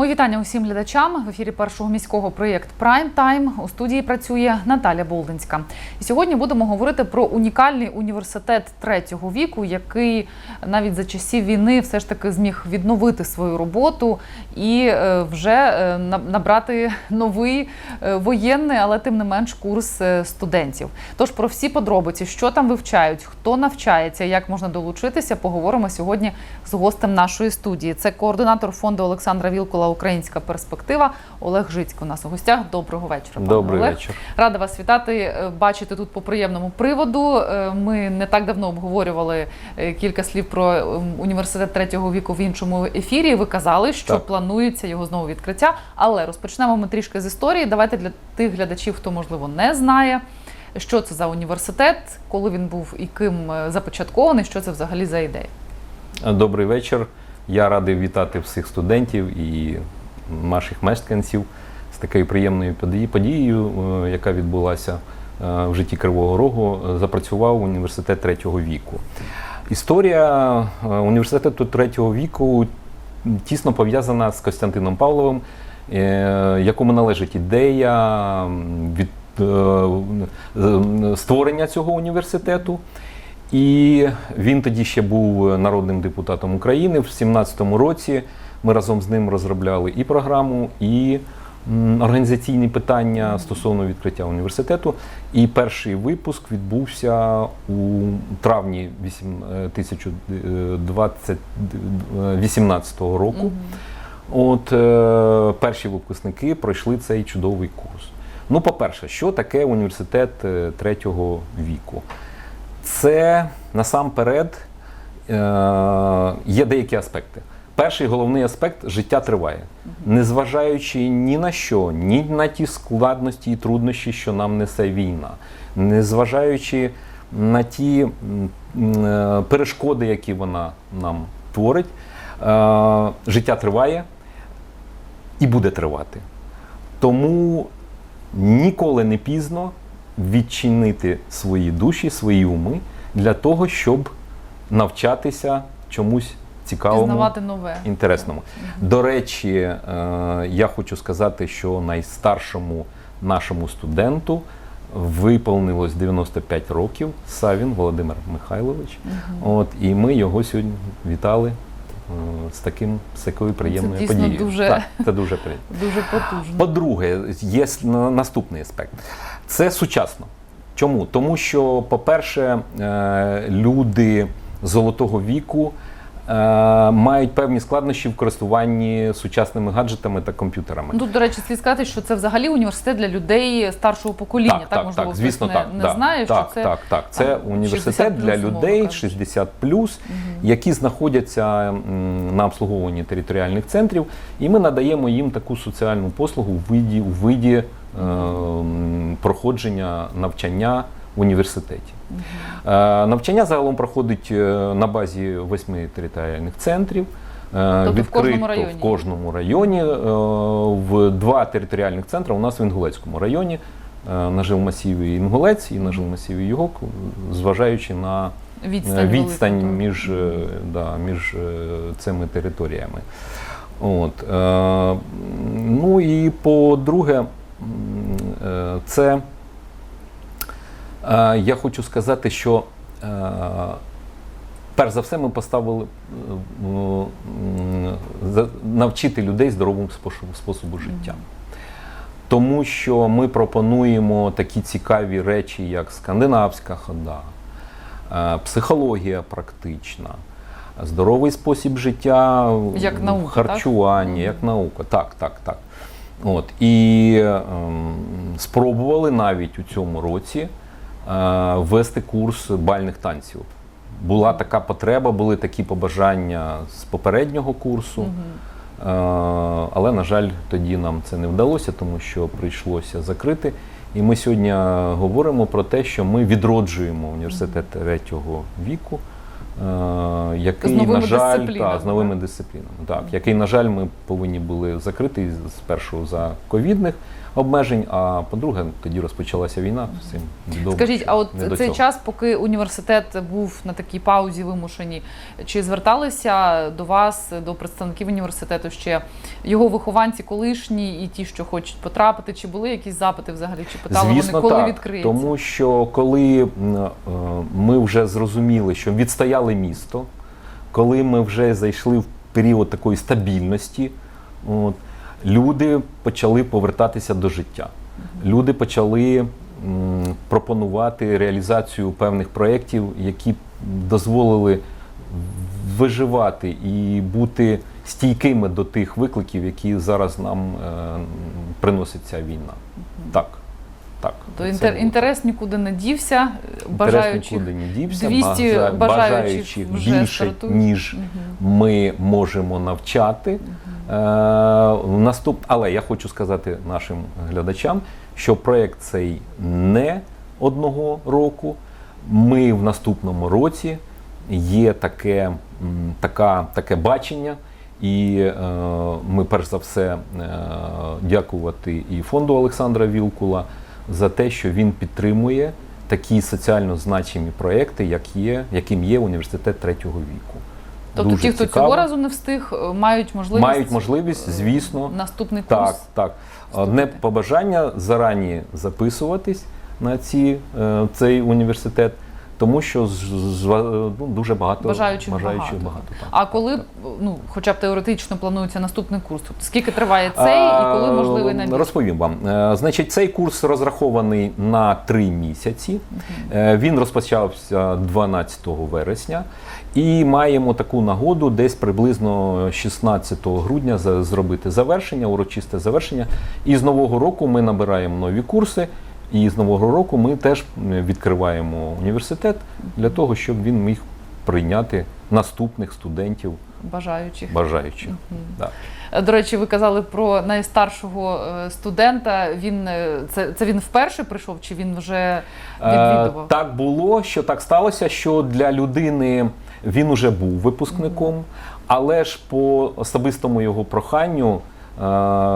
Мої вітання усім глядачам. В ефірі першого міського проєкт Прайм Тайм у студії працює Наталя Болдинська. І сьогодні будемо говорити про унікальний університет третього віку, який навіть за часів війни все ж таки зміг відновити свою роботу і е, вже е, набрати новий е, воєнний, але тим не менш курс студентів. Тож про всі подробиці, що там вивчають, хто навчається, як можна долучитися, поговоримо сьогодні з гостем нашої студії. Це координатор фонду Олександра Вілкула Українська перспектива Олег Жицько. У нас у гостях. Доброго вечора. пане Добрий Олег. вечір. Рада вас вітати, е, бачити тут по приємному приводу. Е, Ми не так давно обговорювали е, кілька слів про ем, університет третього віку в іншому ефірі. Ви казали, що Так. планується його знову відкриття. Але розпочнемо ми трішки з історії. Давайте для тих глядачів, хто можливо не знає, що це за університет, коли він був і ким започаткований, що це взагалі за ідея. Добрий вечір. Я радий вітати всіх студентів і наших мешканців з такою приємною подією, е, яка відбулася е, в житті Кривого Рогу. Е, Запрацював університет третього віку. Історія університету третього віку тісно пов'язана з Костянтином Павловим, якому належить ідея від створення цього університету. І він тоді ще був народним депутатом України. В 17-му році ми разом з ним розробляли і програму, і організаційні питання стосовно відкриття університету. І перший випуск відбувся у травні вісім- е, 2018 року. От е, перші випускники пройшли цей чудовий курс. Ну, по-перше, що таке університет е, третього віку? Це насамперед е, є деякі аспекти. Перший головний аспект життя триває, незважаючи ні на що, ні на ті складності і труднощі, що нам несе війна, незважаючи на ті е, перешкоди, які вона нам творить, е, життя триває і буде тривати. Тому ніколи не пізно відчинити свої душі, свої уми для того, щоб навчатися чомусь цікавому, нове. інтересному. До речі, е, я хочу сказати, що найстаршому нашому студенту виповнилось 95 років Савін Володимир Михайлович. От, і ми його сьогодні вітали. Е, З таким з такою приємною дійсно подією. дуже- Так, це дуже приємно. Дуже потужно. По-друге, є на- наступний аспект. Це сучасно. Чому? Тому що, по-перше, е, люди золотого віку мають певні складнощі в користуванні сучасними гаджетами та комп'ютерами. Ну, Тут, до речі, слід сказати, що це взагалі університет для людей старшого покоління. Так, можливо, хтось звісно, не, так. не да, знає, так, що це так, так. Це там, університет 60 для людей кажучи. 60 які знаходяться на обслуговуванні територіальних центрів, і ми надаємо їм таку соціальну послугу в виді, у виді е, проходження навчання в університеті. Е, Навчання загалом проходить е, на базі восьми територіальних центрів. Е, Тобто в Відкрито кожному районі? в кожному районі. В два територіальних центри у нас в Інгулецькому районі, на жилмасіві Інгулець і на жилмасіві Югок, зважаючи на відстань, відстань між, да, між цими територіями. От, ну і по-друге, це я хочу сказати, що е, перш за все ми поставили е, навчити людей здоровому способу, життя. Тому що ми пропонуємо такі цікаві речі, як скандинавська хода, е, психологія практична, здоровий спосіб життя, Як наука, харчування, так? як наука. Так, так, так. От. І ем, спробували навіть у цьому році е, ввести курс бальних танців. Була така потреба, були такі побажання з попереднього курсу. Е, Але, на жаль, тоді нам це не вдалося, тому що прийшлося закрити. І ми сьогодні говоримо про те, що ми відроджуємо університет третього віку е, який, З новими на жаль, дисциплінами, та, з новими дисциплінами, так, який, на жаль, ми повинні були закрити спершу за ковідних обмежень, а по-друге, тоді розпочалася війна. Всім відомо. Скажіть, а от цей час, поки університет був на такій паузі вимушеній, чи зверталися до вас, до представників університету ще його вихованці колишні і ті, що хочуть потрапити? Чи були якісь запити взагалі? Чи питали Звісно, вони, коли так, відкриється? Тому що коли е, ми вже зрозуміли, що відстояли місто, коли ми вже зайшли в період такої стабільності, от, люди почали повертатися до життя. Люди почали пропонувати реалізацію певних проєктів, які дозволили виживати і бути стійкими до тих викликів, які зараз нам е, приносить ця війна. Так. Так, То інтер, інтерес нікуди не дівся, Інтерес бажаючих нікуди не дівся, 200 бажа- бажаючих вже більше, стартують. ніж Мгм. ми можемо навчати. Е, наступ... Але я хочу сказати нашим глядачам, що проєкт цей не одного року. Ми в наступному році є таке, така, таке бачення. І е, ми перш за все е, дякувати і фонду Олександра Вілкула за те, що він підтримує такі соціально значимі проекти, як є, яким є університет третього віку. Тобто Дуже ті, хто цікаво. цього разу не встиг, е, мають можливість мають можливість, е, звісно, наступний курс. так, так. Одне побажання зарані записуватись на ці, е, цей університет, тому що з, з- ну, дуже багато Бажаючих багато. багато так. А коли ну, хоча б теоретично планується наступний курс? Тобто скільки триває цей і коли можливий набір? Розповім вам. Е, Значить, цей курс розрахований на три місяці. Е, Він розпочався 12 вересня. І маємо таку нагоду десь приблизно 16 грудня зробити завершення, урочисте завершення. І з нового року ми набираємо нові курси. І з нового року ми теж відкриваємо університет для того, щоб він міг прийняти наступних студентів Бажаючих. бажаючих. Да. Е, До речі, ви казали про найстаршого е, студента. Він е, це, це він вперше прийшов, чи він вже Е, відвідував? Так було, що так сталося, що для людини він уже був випускником, але ж по особистому його проханню, е,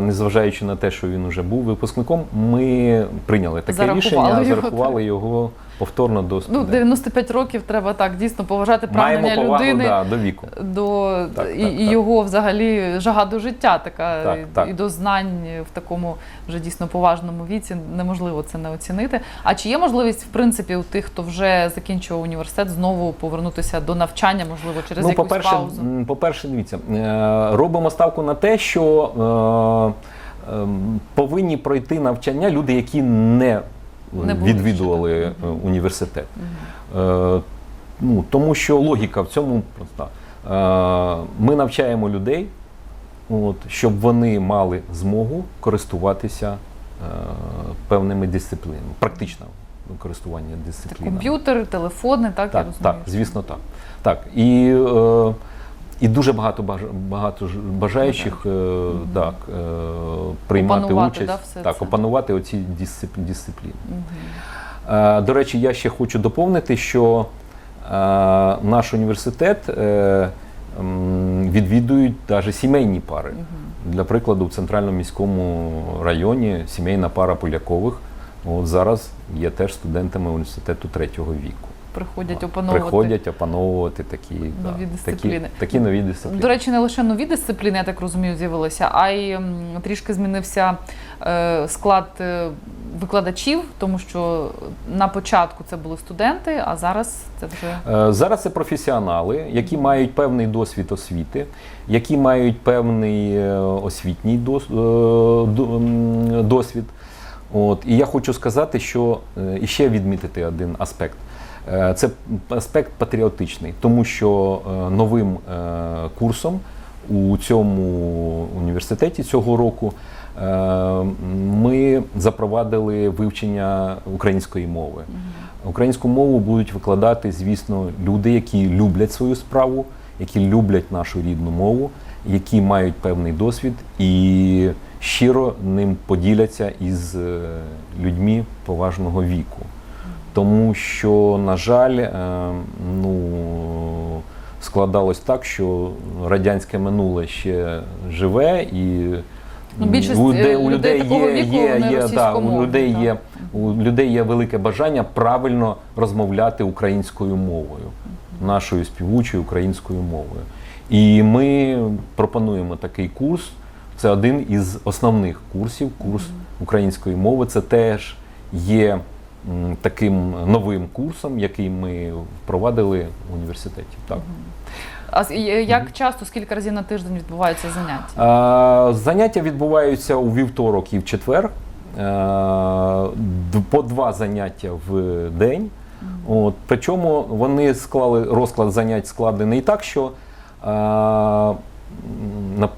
незважаючи на те, що він уже був випускником, ми прийняли таке Зарахували рішення, його, зарахували його повторно до Ну, 95 років треба так дійсно поважати Маємо прагнення повагу людини. да, до віку. До Так, і, так, і так. його взагалі жага до життя така Так, і, так. і до знань в такому вже дійсно поважному віці неможливо це не оцінити. А чи є можливість, в принципі, у тих, хто вже закінчував університет, знову повернутися до навчання, можливо, через ну, якусь по-перше, паузу? по-перше, дивіться, е, робимо ставку на те, що е, ем, повинні пройти навчання люди, які не, відвідували ще, е, університет. Е, ну, тому що логіка в цьому проста. Е, ми навчаємо людей, от, щоб вони мали змогу користуватися е, певними дисциплінами, практично користування дисциплінами. комп'ютери, телефони, так, я Так, розумію. так, звісно, так. Так. І, е, і дуже багато багато бажаючих е, так, е, приймати Опанувати, участь, да, все так, це. опанувати оці дисцип- дисципліни. Е, До речі, я ще хочу доповнити, що е, наш університет е, відвідують навіть сімейні пари. Для прикладу, в центральному міському районі сімейна пара Полякових от зараз є теж студентами університету третього віку. Приходять опановувати. Приходять опановувати такі, Нові да, дисципліни. такі, такі нові дисципліни. До речі, не лише нові дисципліни, я так розумію, з'явилися, а й трішки змінився е, склад е, викладачів, тому що на початку це були студенти, а зараз це вже Е, Зараз це професіонали, які мають певний досвід освіти, які мають певний освітній дос- досвід. От. І я хочу сказати, що і ще відмітити один аспект. Е, Це аспект патріотичний, тому що е, новим е, курсом у цьому університеті цього року ми запровадили вивчення української мови. Українську мову будуть викладати, звісно, люди, які люблять свою справу, які люблять нашу рідну мову, які мають певний досвід і щиро ним поділяться із людьми поважного віку. Тому що, на жаль, е, ну, складалось так, що радянське минуле ще живе і. Ну, більшість, у людей, е, у людей такого є, віку, є, є, да, у людей так. є у людей є велике бажання правильно розмовляти українською мовою, нашою співучою українською мовою. І ми пропонуємо такий курс. Це один із основних курсів, курс української мови. Це теж є таким новим курсом, який ми впровадили в університеті. Так. А як часто, скільки разів на тиждень відбуваються заняття? Заняття відбуваються у вівторок і в четвер. По два заняття в день. От, причому вони склали розклад занять складений так, що,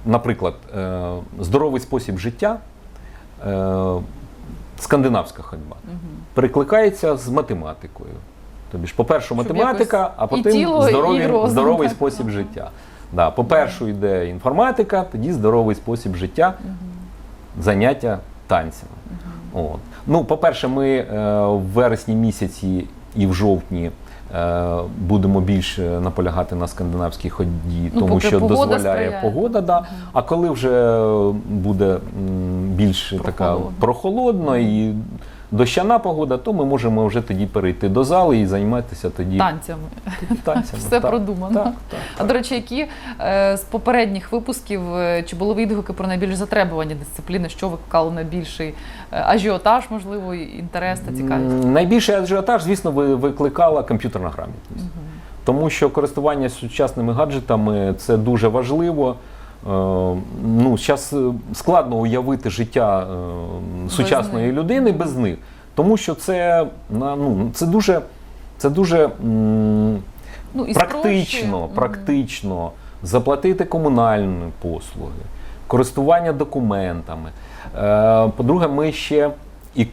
наприклад, е, здоровий спосіб життя, е, скандинавська ходьба, перекликається з математикою. Тобі ж, по-перше, математика, а потім тіло, здоровий, розум, здоровий так. спосіб життя. Да, по-перше, йде інформатика, тоді здоровий спосіб життя, заняття танцями. От. Ну, по-перше, ми е, в вересні місяці і в жовтні будемо більше наполягати на скандинавській ході, Ну, тому ну, що погода дозволяє сприяє. погода. Да. А коли вже буде більш така прохолодно і дощана погода, то ми можемо вже тоді перейти до зали і займатися тоді Танцями. танцями. Все Так, продумано. Так, так, А до речі, які е, з попередніх випусків е, чи були відгуки про найбільш затребувані дисципліни, що викликало найбільший е, ажіотаж, можливо, інтерес та цікавість? Найбільший ажіотаж, звісно, ви- викликала комп'ютерна грамотність. Тому що користування сучасними гаджетами це дуже важливо. Е, Ну, зараз складно уявити життя е, сучасної людини без них. Тому що це, ну, це дуже, це дуже Ну, і практично, практично заплатити комунальні послуги, користування документами. Е, По-друге, ми ще і е,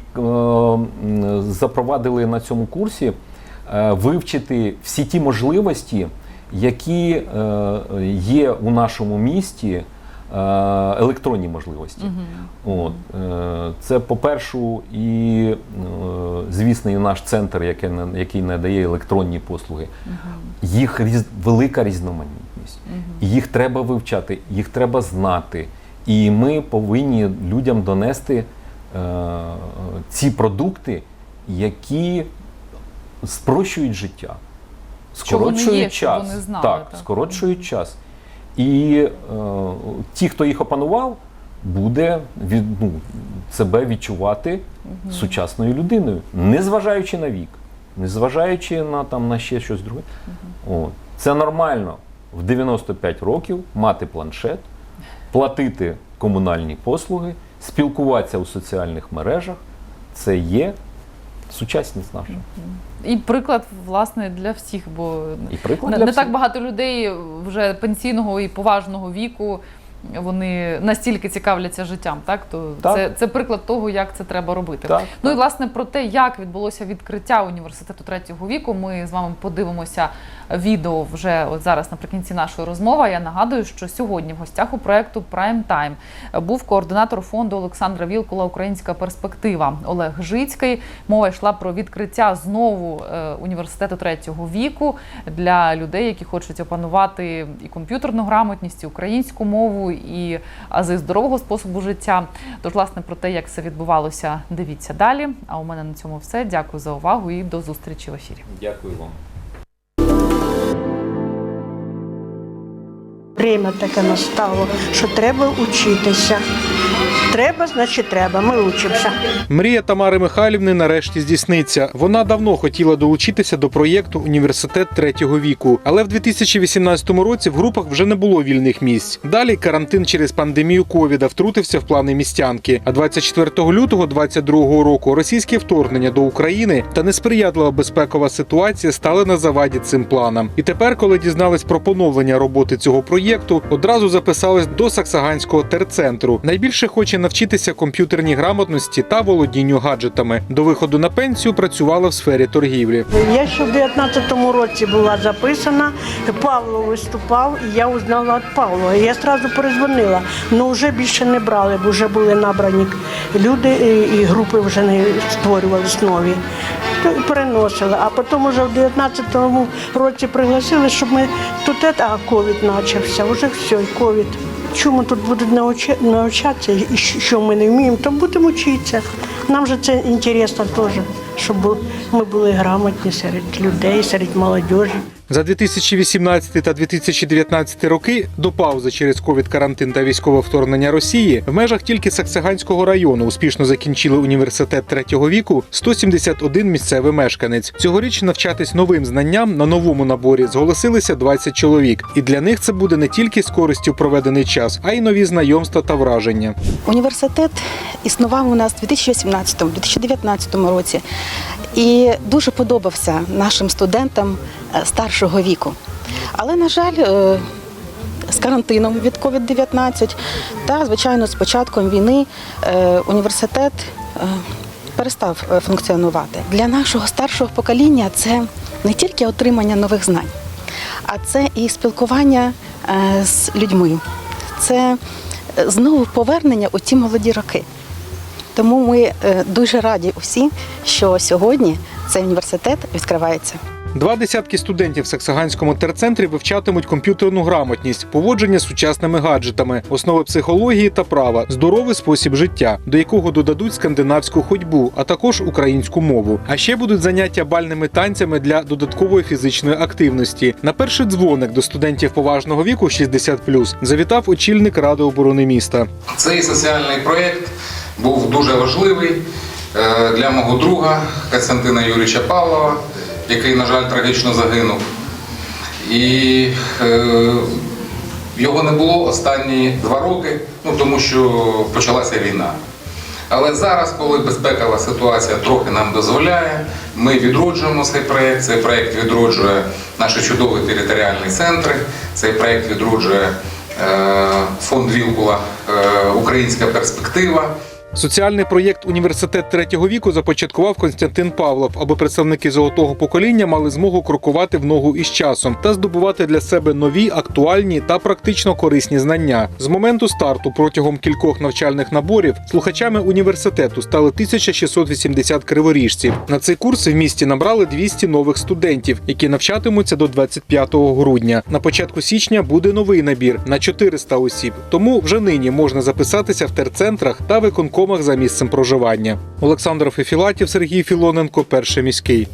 запровадили на цьому курсі е, вивчити всі ті можливості, які е, є у нашому місті. е, Електронні можливості. От, е, це, по-перше, і, е, звісно, і наш центр, який, який надає електронні послуги. Їх різ, велика різноманітність. І Їх треба вивчати, їх треба знати. І ми повинні людям донести е, ці продукти, які спрощують життя, скорочують є, час. знали, так, так. скорочують час. І е, ті, хто їх опанував, буде від, ну, себе відчувати сучасною людиною, незважаючи на вік, незважаючи на, там, на ще щось друге. От. Це нормально в 95 років мати планшет, платити комунальні послуги, спілкуватися у соціальних мережах. Це є сучасність наша. І приклад, власне, для всіх, бо І приклад не, для не всіх. так багато людей вже пенсійного і поважного віку. Вони настільки цікавляться життям, так то Так. Це, це приклад того, як це треба робити. Так, Ну і власне про те, як відбулося відкриття університету третього віку. Ми з вами подивимося відео вже от зараз наприкінці нашої розмови. Я нагадую, що сьогодні в гостях у проекту Prime Time був координатор фонду Олександра Вілкула Українська перспектива Олег Жицький. Мова йшла про відкриття знову е, університету третього віку для людей, які хочуть опанувати і комп'ютерну грамотність, і українську мову, і ази здорового способу життя. Тож, власне, про те, як все відбувалося, дивіться далі. А у мене на цьому все. Дякую за увагу і до зустрічі в ефірі. Дякую вам. Время таке настало, що треба учитися. Треба, значить треба. Ми учимося. Мрія Тамари Михайлівни нарешті здійсниться. Вона давно хотіла долучитися до проєкту Університет третього віку, але в 2018 році в групах вже не було вільних місць. Далі карантин через пандемію ковіда втрутився в плани містянки. А 24 лютого 2022 року російське вторгнення до України та несприятлива безпекова ситуація стали на заваді цим планам. І тепер, коли дізнались про поновлення роботи цього проєкту, одразу записались до Саксаганського терцентру. Найбільше хоче навчитися комп'ютерній грамотності та володінню гаджетами. До виходу на пенсію працювала в сфері торгівлі. Я ще в 19-му році була записана. Павло виступав, і я узнала від Павла. Я одразу перезвонила, але вже більше не брали, бо вже були набрані люди і, групи вже не створювались нові. переносили. А потім вже в 19-му році пригласили, щоб ми тут, а ковід почався, вже все, і ковід. Чому тут будуть навчатися, і що- ми не вміємо, то будемо вчитися. Нам же це інтересно теж, щоб ми були грамотні серед людей, серед молодіжі. За 2018 та 2019 роки до паузи через ковід карантин та військове вторгнення Росії в межах тільки Саксаганського району успішно закінчили університет третього віку 171 місцевий мешканець. Цьогоріч навчатись новим знанням на новому наборі зголосилися 20 чоловік, і для них це буде не тільки з користю проведений час, а й нові знайомства та враження. Університет існував у нас у 2018-2019 році, і дуже подобався нашим студентам е, старшим 21 віку. Але, на жаль, е, з карантином від COVID-19 та, звичайно, з початком війни е, університет е, перестав функціонувати. Для нашого старшого покоління це не тільки отримання нових знань, а це і спілкування з людьми. Це знову повернення у ті молоді роки. Тому ми дуже раді усі, що сьогодні цей університет відкривається. Два десятки студентів в Саксаганському терцентрі вивчатимуть комп'ютерну грамотність, поводження з сучасними гаджетами, основи психології та права, здоровий спосіб життя, до якого додадуть скандинавську ходьбу, а також українську мову. А ще будуть заняття бальними танцями для додаткової фізичної активності. На перший дзвоник до студентів поважного віку 60+, завітав очільник ради оборони міста. Цей соціальний проєкт був дуже важливий е, для мого друга Костянтина Юрійовича Павлова, який, на жаль, трагічно загинув. І е, його не було останні два роки, ну, тому що почалася війна. Але зараз, коли безпекова ситуація трохи нам дозволяє, ми відроджуємо цей проєкт. Цей проєкт відроджує наші чудові територіальні центри. Цей проєкт відроджує е, фонд Вілкула е, Українська перспектива. Соціальний проєкт Університет третього віку започаткував Константин Павлов, аби представники золотого покоління мали змогу крокувати в ногу із часом та здобувати для себе нові, актуальні та практично корисні знання. З моменту старту протягом кількох навчальних наборів слухачами університету стали 1680 криворіжців. На цей курс в місті набрали 200 нових студентів, які навчатимуться до 25 грудня. На початку січня буде новий набір на 400 осіб. Тому вже нині можна записатися в терцентрах та виконкомах за місцем проживання. Олександр Фефілатів, Сергій Філоненко, перший міський.